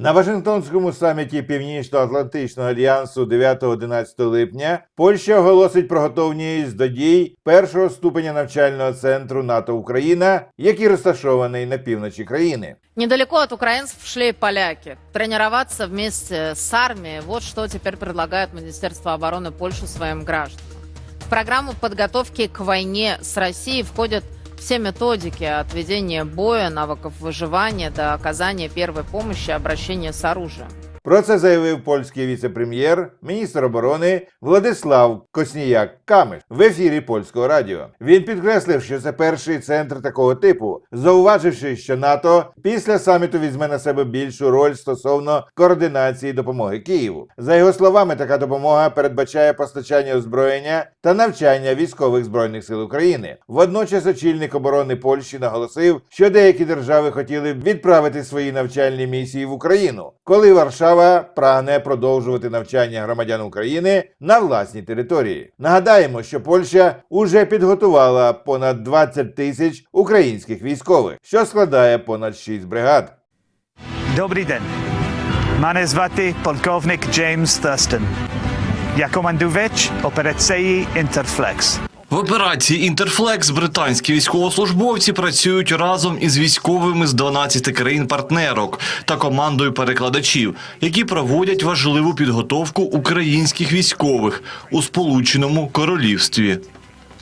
На Вашингтонському саміті Північно-Атлантичного альянсу 9-11 липня Польща оголосить про готовність до дій першого ступеня навчального центру НАТО Україна, який розташований на півночі країни. Недалеко от украинцев шли поляки. Тренироваться вместе с армией – вот что теперь предлагает Министерство обороны Польши своим гражданам. В программу подготовки к войне с Россией входят все методики от ведения боя, навыков выживания до оказания первой помощи обращения с оружием. Про це заявив польський віце-прем'єр, міністр оборони Владислав Косніяк Камиш в ефірі польського радіо. Він підкреслив, що це перший центр такого типу, зауваживши, що НАТО після саміту візьме на себе більшу роль стосовно координації допомоги Києву. За його словами, така допомога передбачає постачання озброєння та навчання військових збройних сил України. Водночас очільник оборони Польщі наголосив, що деякі держави хотіли б відправити свої навчальні місії в Україну, коли Варшава прагне продовжувати навчання громадян України на власній території. Нагадаємо, що Польща уже підготувала понад 20 тисяч українських військових, що складає понад 6 бригад. Добрий день. Мене звати полковник Джеймс Thurstон. Я командувач операції Інтерфлекс. В операції Інтерфлекс британські військовослужбовці працюють разом із військовими з 12 країн-партнерок та командою перекладачів, які проводять важливу підготовку українських військових у Сполученому Королівстві.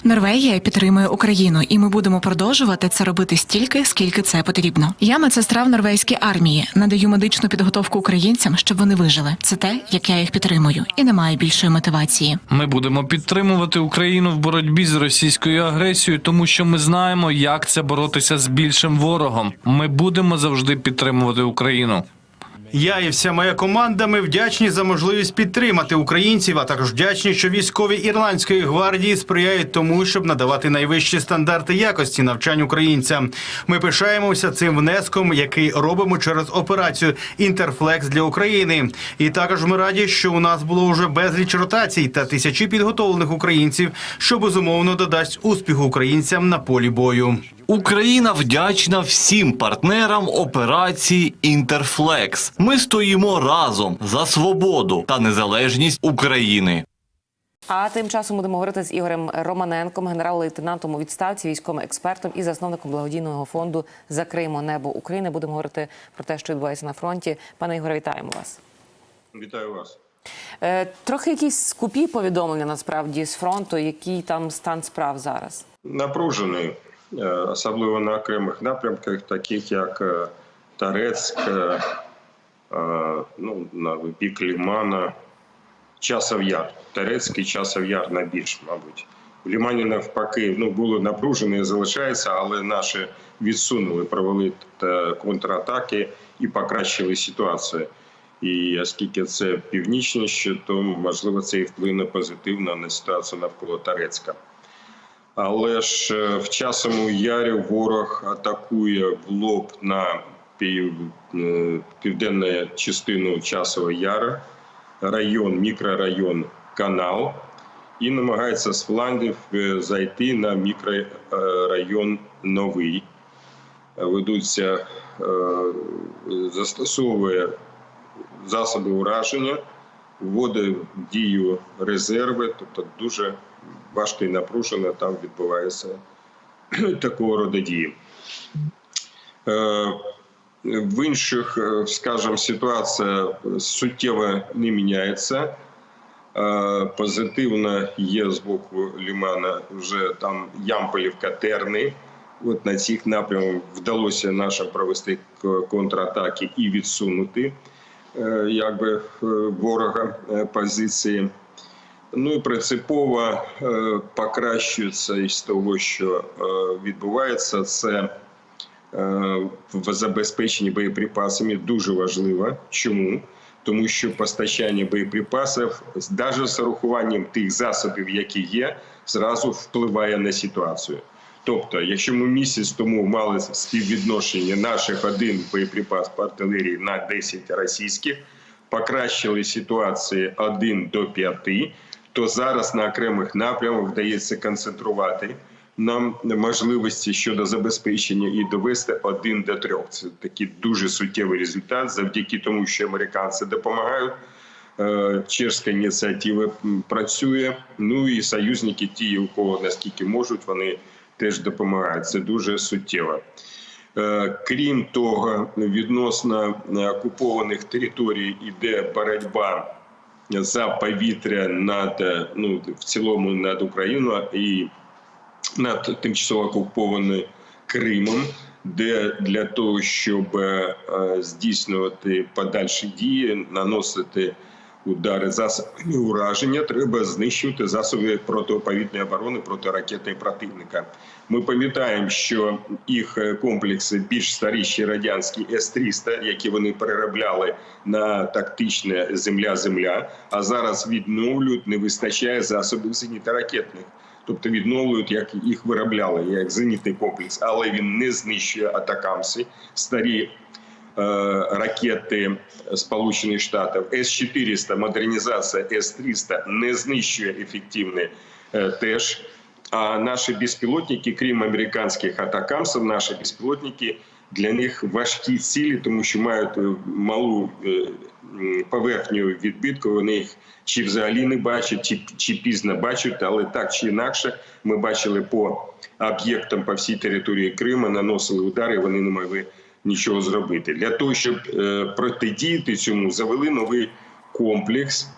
Норвегія підтримує Україну, і ми будемо продовжувати це робити стільки, скільки це потрібно. Я медсестра в норвезькій армії, надаю медичну підготовку українцям, щоб вони вижили. Це те, як я їх підтримую, і немає більшої мотивації. Ми будемо підтримувати Україну в боротьбі з російською агресією, тому що ми знаємо, як це боротися з більшим ворогом. Ми будемо завжди підтримувати Україну. Я і вся моя команда ми вдячні за можливість підтримати українців, а також вдячні, що військові ірландської гвардії сприяють тому, щоб надавати найвищі стандарти якості навчань українцям. Ми пишаємося цим внеском, який робимо через операцію Інтерфлекс для України. І також ми раді, що у нас було вже безліч ротацій та тисячі підготовлених українців, що безумовно додасть успіху українцям на полі бою. Україна вдячна всім партнерам операції Інтерфлекс. Ми стоїмо разом за свободу та незалежність України. А тим часом будемо говорити з Ігорем Романенком, генерал-лейтенантом у відставці, військовим експертом і засновником благодійного фонду Закриємо небо України. Будемо говорити про те, що відбувається на фронті. Пане Ігоре, вітаємо вас. Вітаю вас. Е, трохи якісь скупі повідомлення насправді з фронту, який там стан справ зараз. Напружений, особливо на окремих напрямках, таких як е, Тарецьк, е, е, ну, на бік Лімана, Часов Яр. Тарецький Часов Яр найбільш, мабуть. В Лімані навпаки ну, було напружено і залишається, але наші відсунули, провели е, контратаки і покращили ситуацію. І оскільки це північніше, то можливо це і вплине позитивно на ситуацію навколо Тарецька. Але ж е, в часому ярі ворог атакує в лоб на пів, е, південну частину часового яру, район, мікрорайон Канал, і намагається з флангів е, зайти на мікрорайон Новий. Ведуться, застосовує засоби ураження, вводить в дію резерви, тобто дуже важко і напружено там відбувається такого роду дії. Е, В інших, е, скажімо, ситуація суттєво не міняється. Е, Позитивно є з боку Лімана вже там Ямполівка Терни. От на цих напрямах вдалося нашим провести контратаки і відсунути якби е, ворога е, позиції. Ну і принципово е, покращується із того, що е, відбувається, це е, в забезпеченні боєприпасами дуже важливо. Чому? Тому що постачання боєприпасів, навіть з урахуванням тих засобів, які є, зразу впливає на ситуацію. Тобто, якщо ми місяць тому мали співвідношення наших один боєприпас по артилерії на 10 російських, покращили ситуацію 1 до 5, то зараз на окремих напрямах вдається концентрувати нам можливості щодо забезпечення і довести один до трьох. Це такий дуже суттєвий результат завдяки тому, що американці допомагають. Е, Чешська ініціатива працює. Ну і союзники, ті, у кого наскільки можуть, вони теж допомагають. Це дуже суттєво. Е, Крім того, відносно е, окупованих територій іде боротьба за повітря над е, ну в цілому над Україною і над тимчасово окупованим Кримом, де для того, щоб здійснювати подальші дії, наносити удари засобами ураження, треба знищувати засоби протиповітряної оборони протиракетної противника. Ми пам'ятаємо, що їх е, комплекси більш старіші радянські С-300, які вони переробляли на тактичне земля-земля, а зараз відновлюють, не вистачає засобів зенітно-ракетних. Тобто відновлюють, як їх виробляли, як зенітний комплекс, але він не знищує атакамси, старі ракети Сполучених Штатів, С-400, модернізація С-300 не знищує ефективно е, теж. А наші безпілотники, крім американських атакамсів, наші безпілотники для них важкі цілі, тому що мають е, малу поверхню відбитку. Вони їх чи взагалі не бачать, чи, чи пізно бачать, але так чи інакше, ми бачили по об'єктам по всій території Криму, наносили удари, вони не могли нічого зробити. Для того, щоб е, протидіяти цьому, завели новий комплекс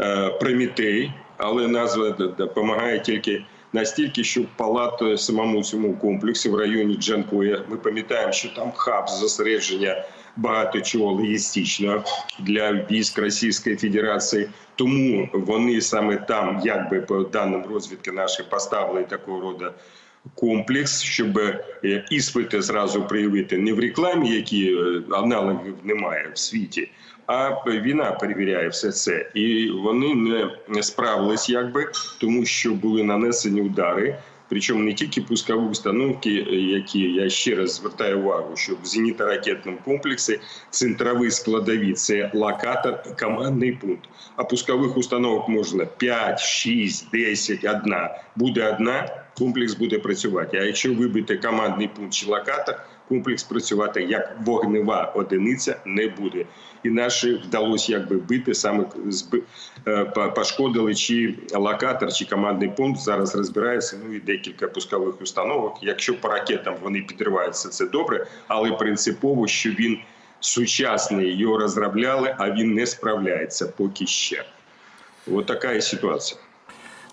е, Прометей, але назва допомагає тільки настільки, що палати самому цьому комплексі в районі Джанкоя. Ми пам'ятаємо, що там хаб зосередження багато чого логістичного для військ Російської Федерації. Тому вони саме там, якби по даним розвідки наші, поставили такого роду комплекс, щоб е, іспити зразу проявити не в рекламі, які е, аналогів немає в світі, а війна перевіряє все це, і вони не- справились, якби тому, що були нанесені удари. Причому не тільки пускові установки, е, які я ще раз звертаю увагу, що в зенітно-ракетному комплексі центрові складові це локатор і командний пункт. А пускових установок можна 5, 6, 10, одна. Буде одна, комплекс буде працювати. А якщо вибити командний пункт чи локатор, комплекс працювати як вогнева одиниця не буде. І наші вдалося якби бити саме е, пошкодили чи локатор, чи командний пункт. Зараз розбирається. Ну і декілька пускових установок. Якщо по ракетам вони підриваються, це добре, але принципово, що він сучасний, його розробляли, а він не справляється поки ще. Ось така і ситуація.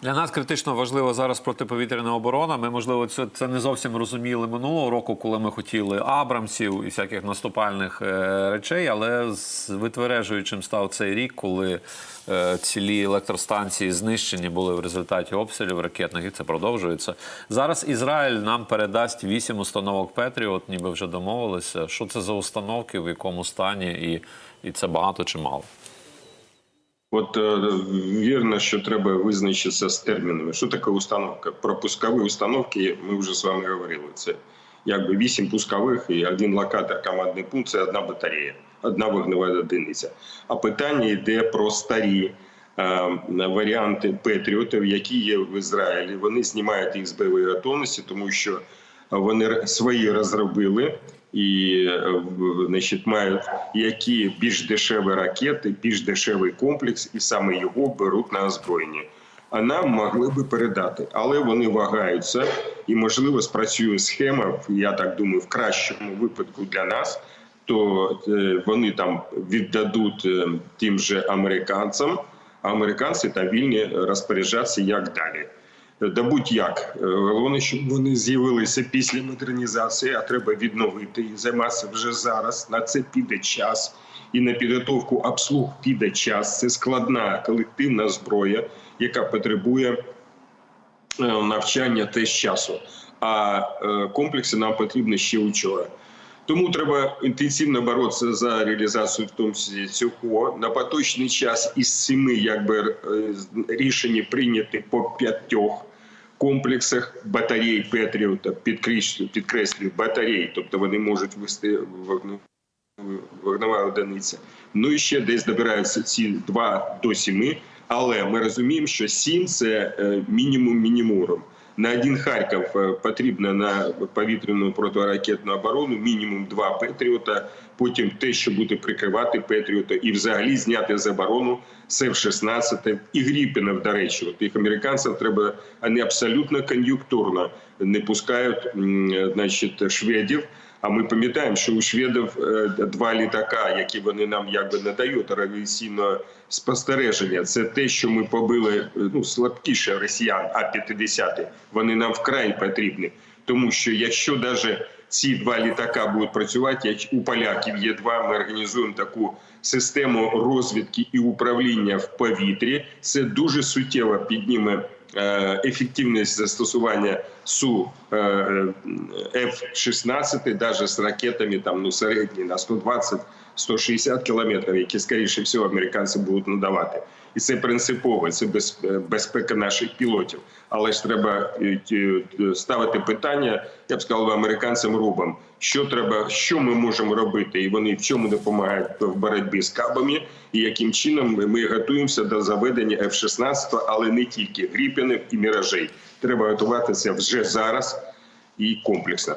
Для нас критично важлива зараз протиповітряна оборона. Ми, можливо, це, це не зовсім розуміли минулого року, коли ми хотіли Абрамсів і всяких наступальних е, речей. Але з витвережуючим став цей рік, коли е, цілі електростанції знищені були в результаті обстрілів ракетних, і це продовжується. Зараз Ізраїль нам передасть вісім установок Петріот, ніби вже домовилися. Що це за установки, в якому стані, і, і це багато чи мало? От е, вірно, що треба визначитися з термінами. Що таке установка? Про пускові установки ми вже з вами говорили. Це якби вісім пускових і один локатор, командний пункт це одна батарея, одна вогнева одиниця. А питання йде про старі е, варіанти Петріотів, які є в Ізраїлі. Вони знімають їх з бойової готовності, тому що вони свої розробили і значить, мають які більш дешеві ракети, більш дешевий комплекс, і саме його беруть на озброєння. А нам могли би передати, але вони вагаються, і можливо спрацює схема. Я так думаю, в кращому випадку для нас. То е, вони там віддадуть е, тим же американцям, а американці там вільні розпоряджатися як далі. Да будь-як. Е, Головне, щоб вони з'явилися після модернізації, а треба відновити і займатися вже зараз. На це піде час. І на підготовку обслуг піде час. Це складна колективна зброя, яка потребує е, навчання теж часу. А е, комплекси нам потрібні ще вчора. Тому треба інтенсивно боротися за реалізацію в тому числі цього. На поточний час із семи якби е, рішень прийняті по п'ятьох комплексах батарей Петріота, підкреслюю, підкреслюю батарей, тобто вони можуть вести вогневу вогнева одиниця. Ну і ще десь добираються ці 2 до 7, але ми розуміємо, що 7 – це е, мінімум мінімумом. На один Харків е, потрібно на повітряну протиракетну оборону мінімум два Петріота, потім те, що буде прикривати Петріота, і взагалі зняти з оборону Сев-16 і Гріпінов, до речі. От їх американцям треба, вони абсолютно кон'юнктурно не пускають значить, шведів. А ми пам'ятаємо, що у шведів е, два літака, які вони нам якби надають радіаційного спостереження. Це те, що ми побили е, ну слабкіше росіян, а 50 Вони нам вкрай потрібні, тому що якщо навіть ці два літака будуть працювати, як у поляків є два. Ми організуємо таку систему розвідки і управління в повітрі. Це дуже суттєво підніме е, ефективність застосування су е, е, F-16, навіть з ракетами там ну середні на 120-160 кілометрів, які скоріше всього американці будуть надавати. І це принципово, це безпека наших пілотів. Але ж треба е, е, ставити питання, я б сказав, американцям рубам, що треба, що ми можемо робити, і вони в чому допомагають в боротьбі з кабами, і яким чином ми готуємося до заведення F-16, але не тільки гріпінів і міражей. Треба готуватися вже зараз і комплексно.